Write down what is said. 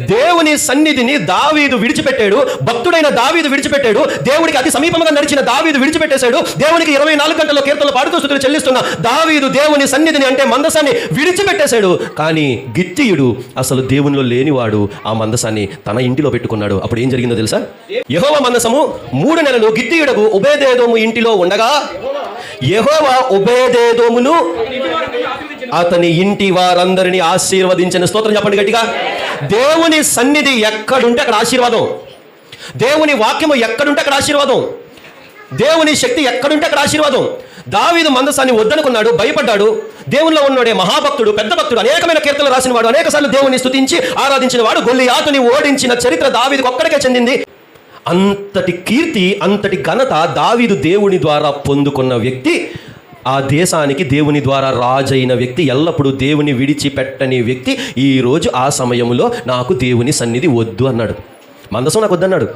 దేవుని సన్నిధిని దావీదు విడిచిపెట్టాడు. భక్తుడైన దావీదు విడిచిపెట్టాడు. దేవుడికి అతి సమీపంగా నడిచిన దావీదు విడిచిపెట్టేశాడు. దేవునికి ఇరవై నాలుగు గంటల్లో కీర్తనలు పాడుతూ స్థుతులు చెల్లిస్తున్న దావీదు దేవుని సన్నిధిని అంటే మందసాన్ని విడిచిపెట్టేశాడు. కానీ గిత్తీయుడు అసలు దేవునిలో లేనివాడు. ఆ మందసాన్ని తన ఇంటిలో పెట్టుకున్నాడు. అప్పుడు ఏం జరిగిందో తెలుసా? యహోవ మందసము మూడు నెలలు గిత్తీయుడకు ఉబేదేదోము ఇంటిలో ఉండగా యహోవ ఉభయదేదోమును అతని ఇంటి వారందరినీ ఆశీర్వదించిన స్తోత్రం చెప్పండి గట్టిగా. దేవుని సన్నిధి ఎక్కడుంటే అక్కడ ఆశీర్వాదం. దేవుని వాక్యము ఎక్కడుంటే అక్కడ ఆశీర్వాదం. దేవుని శక్తి ఎక్కడుంటే అక్కడ ఆశీర్వాదం. దావీదు మందసాన్ని వద్దనుకున్నాడు భయపడ్డాడు. దేవుల్లో ఉన్నాడే మహాభక్తుడు పెద్ద భక్తుడు అనేకమైన కీర్తనలు రాసిన వాడు అనేక సార్లు దేవుని స్తుతించి ఆరాధించిన వాడు గొల్లియాతుని ఓడించిన చరిత్ర దావీదుకు ఒక్కడికే చెందింది. అంతటి కీర్తి అంతటి ఘనత దావీదు దేవుని ద్వారా పొందుకున్న వ్యక్తి ఆ దేశానికి దేవుని ద్వారా రాజైన వ్యక్తి ఎల్లప్పుడూ దేవుని విడిచిపెట్టని వ్యక్తి ఈరోజు ఆ సమయంలో నాకు దేవుని సన్నిధి వద్దు అన్నాడు. మందసం నాకు వద్దన్నాడు.